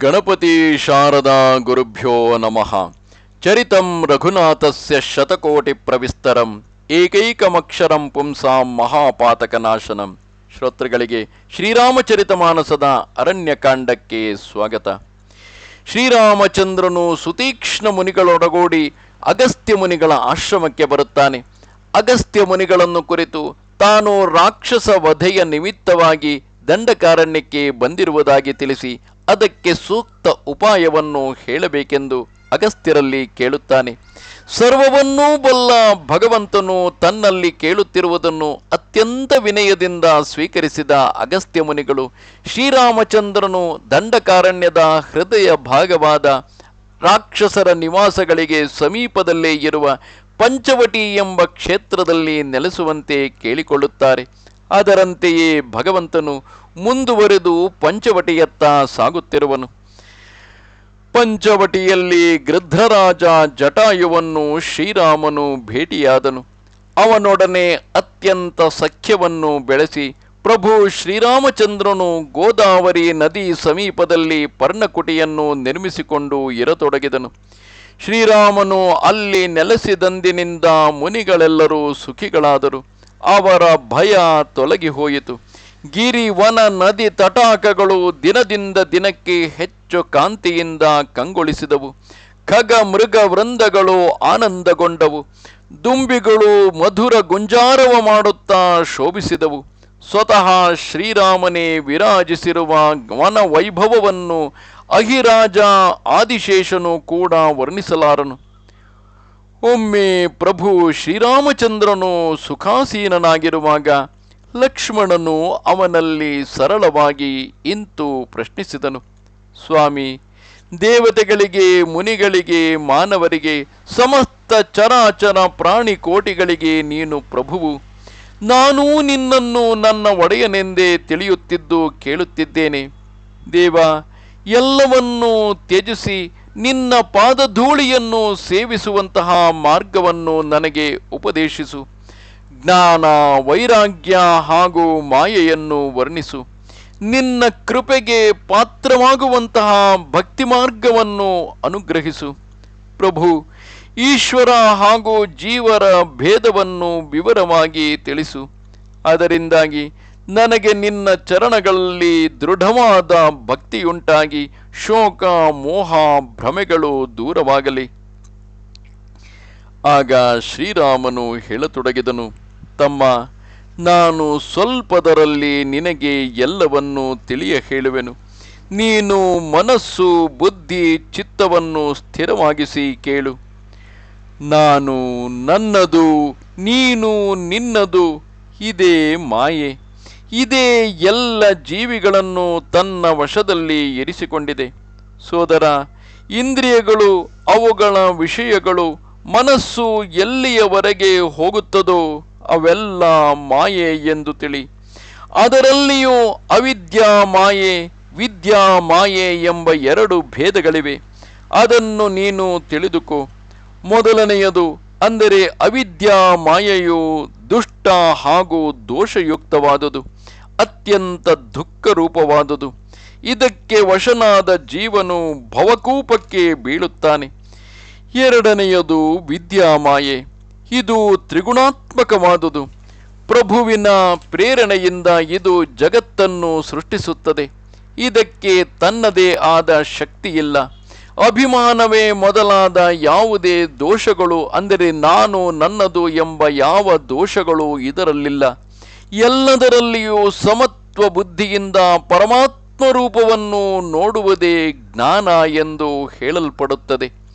ಗಣಪತಿ ಶಾರದಾ ಗುರುಭ್ಯೋ ನಮಃ. ಚರಿತಂ ರಘುನಾಥಸ್ಯ ಶತಕೋಟಿ ಪ್ರವಿಸ್ತರಂ, ಏಕೈಕಮಕ್ಷರಂ ಪುಂಸಾಂ ಮಹಾಪಾತಕನಾಶನಂ. ಶ್ರೋತೃಗಳಿಗೆ ಶ್ರೀರಾಮಚರಿತ ಮಾನಸದ ಅರಣ್ಯಕಾಂಡಕ್ಕೆ ಸ್ವಾಗತ. ಶ್ರೀರಾಮಚಂದ್ರನು ಸುತೀಕ್ಷ್ಣ ಮುನಿಗಳೊಡಗೂಡಿ ಅಗಸ್ತ್ಯ ಮುನಿಗಳ ಆಶ್ರಮಕ್ಕೆ ಬರುತ್ತಾನೆ. ಅಗಸ್ತ್ಯ ಮುನಿಗಳನ್ನು ಕುರಿತು ತಾನು ರಾಕ್ಷಸ ವಧೆಯ ನಿಮಿತ್ತವಾಗಿ ದಂಡಕಾರಣ್ಯಕ್ಕೆ ಬಂದಿರುವುದಾಗಿ ತಿಳಿಸಿ ಅದಕ್ಕೆ ಸೂಕ್ತ ಉಪಾಯವನ್ನು ಹೇಳಬೇಕೆಂದು ಅಗಸ್ತ್ಯರಲ್ಲಿ ಕೇಳುತ್ತಾನೆ. ಸರ್ವವನ್ನೂ ಬಲ್ಲ ಭಗವಂತನು ತನ್ನಲ್ಲಿ ಕೇಳುತ್ತಿರುವುದನ್ನು ಅತ್ಯಂತ ವಿನಯದಿಂದ ಸ್ವೀಕರಿಸಿದ ಅಗಸ್ತ್ಯ ಮುನಿಗಳು ಶ್ರೀರಾಮಚಂದ್ರನು ದಂಡಕಾರಣ್ಯದ ಹೃದಯ ಭಾಗವಾದ ರಾಕ್ಷಸರ ನಿವಾಸಗಳಿಗೆ ಸಮೀಪದಲ್ಲೇ ಇರುವ ಪಂಚವಟಿ ಎಂಬ ಕ್ಷೇತ್ರದಲ್ಲಿ ನೆಲೆಸುವಂತೆ ಕೇಳಿಕೊಳ್ಳುತ್ತಾರೆ. ಅದರಂತೆಯೇ ಭಗವಂತನು ಮುಂದುವರೆದು ಪಂಚವಟಿಯತ್ತ ಸಾಗುತ್ತಿರುವನು. ಪಂಚವಟಿಯಲ್ಲಿ ಗೃದ್ಧರಾಜ ಜಟಾಯುವನ್ನು ಶ್ರೀರಾಮನು ಭೇಟಿಯಾದನು. ಅವನೊಡನೆ ಅತ್ಯಂತ ಸಖ್ಯವನ್ನು ಬೆಳೆಸಿ ಪ್ರಭು ಶ್ರೀರಾಮಚಂದ್ರನು ಗೋದಾವರಿ ನದಿ ಸಮೀಪದಲ್ಲಿ ಪರ್ಣಕುಟಿಯನ್ನು ನಿರ್ಮಿಸಿಕೊಂಡು ಇರತೊಡಗಿದನು. ಶ್ರೀರಾಮನು ಅಲ್ಲಿ ನೆಲೆಸಿದಂದಿನಿಂದ ಮುನಿಗಳೆಲ್ಲರೂ ಸುಖಿಗಳಾದರು. ಅವರ ಭಯ ತೊಲಗಿ ಹೋಯಿತು. ಗಿರಿ ವನ ನದಿ ತಟಾಕಗಳು ದಿನದಿಂದ ದಿನಕ್ಕೆ ಹೆಚ್ಚು ಕಾಂತಿಯಿಂದ ಕಂಗೊಳಿಸಿದವು. ಖಗ ಮೃಗ ವೃಂದಗಳು ಆನಂದಗೊಂಡವು. ದುಂಬಿಗಳು ಮಧುರ ಗುಂಜಾರವ ಮಾಡುತ್ತಾ ಶೋಭಿಸಿದವು. ಸ್ವತಃ ಶ್ರೀರಾಮನೇ ವಿರಾಜಿಸಿರುವ ವನ ವೈಭವವನ್ನು ಅಹಿರಾಜ ಆದಿಶೇಷನು ಕೂಡ ವರ್ಣಿಸಲಾರನು. ಒಮ್ಮೆ ಪ್ರಭು ಶ್ರೀರಾಮಚಂದ್ರನು ಸುಖಾಸೀನನಾಗಿರುವಾಗ ಲಕ್ಷ್ಮಣನು ಅವನಲ್ಲಿ ಸರಳವಾಗಿ ಇಂತು ಪ್ರಶ್ನಿಸಿದನು. ಸ್ವಾಮಿ, ದೇವತೆಗಳಿಗೆ, ಮುನಿಗಳಿಗೆ, ಮಾನವರಿಗೆ, ಸಮಸ್ತ ಚರಾಚರ ಪ್ರಾಣಿ ಕೋಟಿಗಳಿಗೆ ನೀನು ಪ್ರಭುವು. ನಾನೂ ನಿನ್ನನ್ನು ನನ್ನ ಒಡೆಯನೆಂದೇ ತಿಳಿಯುತ್ತಿದ್ದು ಕೇಳುತ್ತಿದ್ದೇನೆ. ದೇವ, ಎಲ್ಲವನ್ನೂ ತ್ಯಜಿಸಿ ನಿನ್ನ ಪಾದಧೂಳಿಯನ್ನು ಸೇವಿಸುವಂತಹ ಮಾರ್ಗವನ್ನು ನನಗೆ ಉಪದೇಶಿಸು. ಜ್ಞಾನ, ವೈರಾಗ್ಯ ಹಾಗೂ ಮಾಯೆಯನ್ನು ವರ್ಣಿಸು. ನಿನ್ನ ಕೃಪೆಗೆ ಪಾತ್ರವಾಗುವಂತಹ ಭಕ್ತಿ ಮಾರ್ಗವನ್ನು ಅನುಗ್ರಹಿಸು. ಪ್ರಭು, ಈಶ್ವರ ಹಾಗೂ ಜೀವರ ಭೇದವನ್ನು ವಿವರವಾಗಿ ತಿಳಿಸು. ಅದರಿಂದಾಗಿ ನನಗೆ ನಿನ್ನ ಚರಣಗಳಲ್ಲಿ ದೃಢವಾದ ಭಕ್ತಿಯುಂಟಾಗಿ ಶೋಕ, ಮೋಹ, ಭ್ರಮೆಗಳು ದೂರವಾಗಲಿ. ಆಗ ಶ್ರೀರಾಮನು ಹೇಳತೊಡಗಿದನು, ತಮ್ಮ, ನಾನು ಸ್ವಲ್ಪದರಲ್ಲಿ ನಿನಗೆ ಎಲ್ಲವನ್ನೂ ತಿಳಿಯ ಹೇಳುವೆನು. ನೀನು ಮನಸ್ಸು, ಬುದ್ಧಿ, ಚಿತ್ತವನ್ನು ಸ್ಥಿರವಾಗಿಸಿ ಕೇಳು. ನಾನು ನನ್ನದು, ನೀನು ನಿನ್ನದು, ಇದೇ ಮಾಯೆ. ಇದೇ ಎಲ್ಲ ಜೀವಿಗಳನ್ನು ತನ್ನ ವಶದಲ್ಲಿ ಇರಿಸಿಕೊಂಡಿದೆ. ಸೋದರ, ಇಂದ್ರಿಯಗಳು, ಅವುಗಳ ವಿಷಯಗಳು ಮನಸ್ಸು ಎಲ್ಲಿಯವರೆಗೆ ಹೋಗುತ್ತದೋ ಅವೆಲ್ಲ ಮಾಯೆ ಎಂದು ತಿಳಿ. ಅದರಲ್ಲಿಯೂ ಅವಿದ್ಯಾ ಮಾಯೆ, ವಿದ್ಯಾ ಮಾಯೆ ಎಂಬ ಎರಡು ಭೇದಗಳಿವೆ. ಅದನ್ನು ನೀನು ತಿಳಿದುಕೋ. ಮೊದಲನೆಯದು ಅಂದರೆ ಅವಿದ್ಯಾ ಮಾಯೆಯು ದುಷ್ಟ ಹಾಗೂ ದೋಷಯುಕ್ತವಾದುದು. ಅತ್ಯಂತ ದುಃಖ ರೂಪವಾದುದು. ಇದಕ್ಕೆ ವಶನಾದ ಜೀವನು ಭವಕೂಪಕ್ಕೆ ಬೀಳುತ್ತಾನೆ. ಎರಡನೆಯದು ವಿದ್ಯಾಮಾಯೆ. ಇದು ತ್ರಿಗುಣಾತ್ಮಕವಾದುದು. ಪ್ರಭುವಿನ ಪ್ರೇರಣೆಯಿಂದ ಇದು ಜಗತ್ತನ್ನು ಸೃಷ್ಟಿಸುತ್ತದೆ. ಇದಕ್ಕೆ ತನ್ನದೇ ಆದ ಶಕ್ತಿಯಿಲ್ಲ. ಅಭಿಮಾನವೇ ಮೊದಲಾದ ಯಾವುದೇ ದೋಷಗಳು ಅಂದರೆ ನಾನು ನನ್ನದು ಎಂಬ ಯಾವ ದೋಷಗಳು ಇದರಲ್ಲಿಲ್ಲ. ಎಲ್ಲದರಲ್ಲಿಯೂ ಸಮತ್ವ ಬುದ್ಧಿಯಿಂದ ಪರಮಾತ್ಮ ರೂಪವನ್ನು ನೋಡುವುದೇ ಜ್ಞಾನ ಎಂದು ಹೇಳಲ್ಪಡುತ್ತದೆ.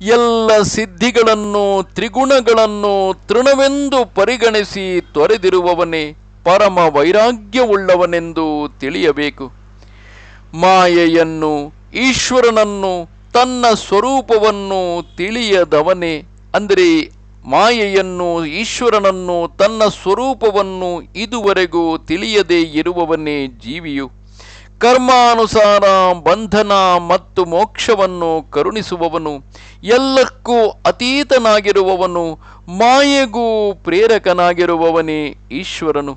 ಎಲ್ಲ ಸಿದ್ಧಿಗಳನ್ನು, ತ್ರಿಗುಣಗಳನ್ನು ತೃಣವೆಂದು ಪರಿಗಣಿಸಿ ತೊರೆದಿರುವವನೇ ಪರಮ ವೈರಾಗ್ಯವುಳ್ಳವನೆಂದು ತಿಳಿಯಬೇಕು. ಮಾಯೆಯನ್ನು, ಈಶ್ವರನನ್ನು, ತನ್ನ ಸ್ವರೂಪವನ್ನು ತಿಳಿಯದವನೇ, ಅಂದರೆ ಮಾಯೆಯನ್ನು, ಈಶ್ವರನನ್ನು, ತನ್ನ ಸ್ವರೂಪವನ್ನು ಇದುವರೆಗೂ ತಿಳಿಯದೇ ಇರುವವನೇ ಜೀವಿಯು. ಕರ್ಮಾನುಸಾರ, ಬಂಧನ ಮತ್ತು ಮೋಕ್ಷವನ್ನು ಕರುಣಿಸುವವನು, ಎಲ್ಲಕ್ಕೂ ಅತೀತನಾಗಿರುವವನು, ಮಾಯೆಗೂ ಪ್ರೇರಕನಾಗಿರುವವನೇ ಈಶ್ವರನು.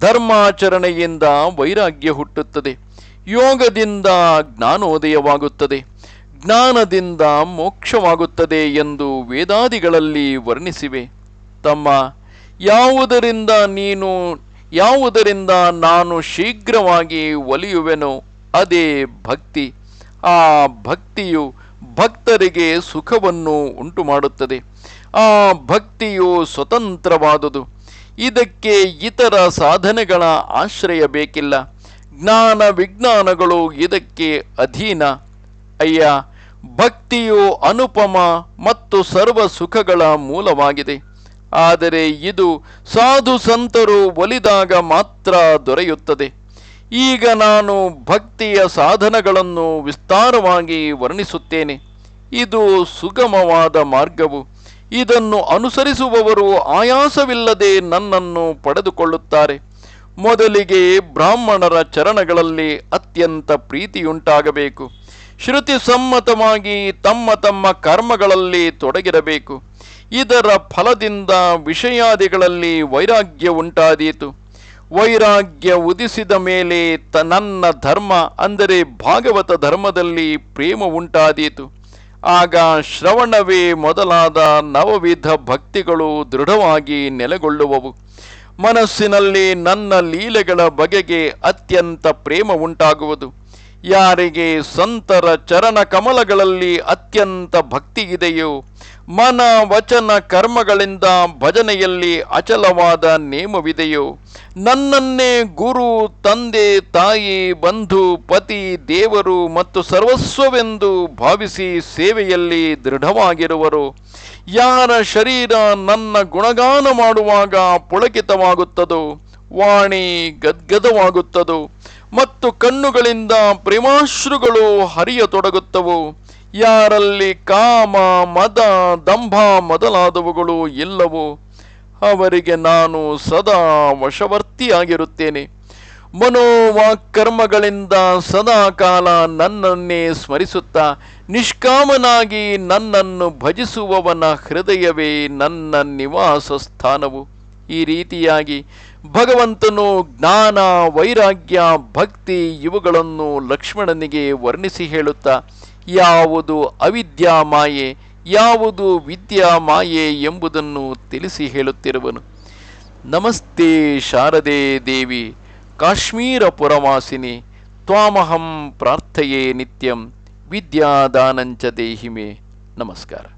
ಧರ್ಮಾಚರಣೆಯಿಂದ ವೈರಾಗ್ಯ ಹುಟ್ಟುತ್ತದೆ. ಯೋಗದಿಂದ ಜ್ಞಾನೋದಯವಾಗುತ್ತದೆ. ಜ್ಞಾನದಿಂದ ಮೋಕ್ಷವಾಗುತ್ತದೆ ಎಂದು ವೇದಾದಿಗಳಲ್ಲಿ ವರ್ಣಿಸಿವೆ. ತಮ್ಮ, ಯಾವುದರಿಂದ ನೀನು, ಯಾವುದರಿಂದ ನಾನು ಶೀಘ್ರವಾಗಿ ಒಲಿಯುವೆನೋ ಅದೇ ಭಕ್ತಿ. ಆ ಭಕ್ತಿಯು ಭಕ್ತರಿಗೆ ಸುಖವನ್ನು ಉಂಟು ಮಾಡುತ್ತದೆ ಆ ಭಕ್ತಿಯು ಸ್ವತಂತ್ರವಾದುದು. ಇದಕ್ಕೆ ಇತರ ಸಾಧನೆಗಳ ಆಶ್ರಯ ಬೇಕಿಲ್ಲ. ಜ್ಞಾನ ವಿಜ್ಞಾನಗಳು ಇದಕ್ಕೆ ಅಧೀನ. ಅಯ್ಯ, ಭಕ್ತಿಯು ಅನುಪಮ ಮತ್ತು ಸರ್ವ ಸುಖಗಳ ಮೂಲವಾಗಿದೆ. ಆದರೆ ಇದು ಸಾಧು ಸಂತರು ಒಲಿದಾಗ ಮಾತ್ರ ದೊರೆಯುತ್ತದೆ. ಈಗ ನಾನು ಭಕ್ತಿಯ ಸಾಧನಗಳನ್ನು ವಿಸ್ತಾರವಾಗಿ ವರ್ಣಿಸುತ್ತೇನೆ. ಇದು ಸುಗಮವಾದ ಮಾರ್ಗವು. ಇದನ್ನು ಅನುಸರಿಸುವವರು ಆಯಾಸವಿಲ್ಲದೆ ನನ್ನನ್ನು ಪಡೆದುಕೊಳ್ಳುತ್ತಾರೆ. ಮೊದಲಿಗೆ ಬ್ರಾಹ್ಮಣರ ಚರಣಗಳಲ್ಲಿ ಅತ್ಯಂತ ಪ್ರೀತಿಯುಂಟಾಗಬೇಕು. ಶ್ರುತಿ ಸಮ್ಮತವಾಗಿ ತಮ್ಮ ತಮ್ಮ ಕರ್ಮಗಳಲ್ಲಿ ತೊಡಗಿರಬೇಕು. ಇದರ ಫಲದಿಂದ ವಿಷಯಾದಿಗಳಲ್ಲಿ ವೈರಾಗ್ಯ ಉಂಟಾದೀತು. ವೈರಾಗ್ಯ ಉದಿಸಿದ ಮೇಲೆ ತ ಧರ್ಮ ಅಂದರೆ ಭಾಗವತ ಧರ್ಮದಲ್ಲಿ ಪ್ರೇಮ ಉಂಟಾದೀತು. ಆಗ ಶ್ರವಣವೇ ಮೊದಲಾದ ನವವಿಧ ಭಕ್ತಿಗಳು ದೃಢವಾಗಿ ನೆಲೆಗೊಳ್ಳುವವು. ಮನಸ್ಸಿನಲ್ಲಿ ನನ್ನ ಲೀಲೆಗಳ ಬಗೆಗೆ ಅತ್ಯಂತ ಪ್ರೇಮ ಉಂಟಾಗುವುದು. ಯಾರಿಗೆ ಸಂತರ ಚರಣ ಕಮಲಗಳಲ್ಲಿ ಅತ್ಯಂತ ಭಕ್ತಿ ಇದೆಯೋ, ಮನ ವಚನ ಕರ್ಮಗಳಿಂದ ಭಜನೆಯಲ್ಲಿ ಅಚಲವಾದ ನೇಮವಿದೆಯೋ, ನನ್ನನ್ನೇ ಗುರು, ತಂದೆ, ತಾಯಿ, ಬಂಧು, ಪತಿ, ದೇವರು ಮತ್ತು ಸರ್ವಸ್ವವೆಂದು ಭಾವಿಸಿ ಸೇವೆಯಲ್ಲಿ ದೃಢವಾಗಿರುವರು. ಯಾರ ಶರೀರ ನನ್ನ ಗುಣಗಾನ ಮಾಡುವಾಗ ಪುಳಕಿತವಾಗುತ್ತದೋ, ವಾಣಿ ಗದ್ಗದವಾಗುತ್ತದೋ ಮತ್ತು ಕಣ್ಣುಗಳಿಂದ ಪ್ರೇಮಾಶ್ರುಗಳು ಹರಿಯತೊಡಗುತ್ತವು. ಯಾರಲ್ಲಿ ಕಾಮ, ಮದ, ದಂಭ ಮೊದಲಾದವುಗಳು ಇಲ್ಲವೋ. ಅವರಿಗೆ ನಾನು ಸದಾ ವಶವರ್ತಿಯಾಗಿರುತ್ತೇನೆ. ಮನೋವಾಕರ್ಮಗಳಿಂದ ಸದಾ ಕಾಲ ನನ್ನನ್ನೇ ಸ್ಮರಿಸುತ್ತಾ, ನಿಷ್ಕಾಮನಾಗಿ ನನ್ನನ್ನು ಭಜಿಸುವವನ ಹೃದಯವೇ ನನ್ನ ನಿವಾಸ ಸ್ಥಾನವು ಈ ರೀತಿಯಾಗಿ ಭಗವಂತನು ಜ್ಞಾನ, ವೈರಾಗ್ಯ, ಭಕ್ತಿ ಇವುಗಳನ್ನು ಲಕ್ಷ್ಮಣನಿಗೆ ವರ್ಣಿಸಿ ಹೇಳುತ್ತಾ, ಯಾವುದು ಅವಿದ್ಯಾ ಮಾಯೆ, ಯಾವುದು ವಿದ್ಯಾ ಮಾಯೆ ಎಂಬುದನ್ನು ತಿಳಿಸಿ ಹೇಳುತ್ತಿರುವನು. ನಮಸ್ತೆ ಶಾರದೆ ದೇವಿ, ಕಾಶ್ಮೀರ ಪುರವಾಸಿನಿ, ತ್ವಾಮಹಂ ಪ್ರಾರ್ಥೆಯೇ ನಿತ್ಯಂ, ವಿದ್ಯಾದಾನಂಚ ದೇಹಿಮೆ. ನಮಸ್ಕಾರ.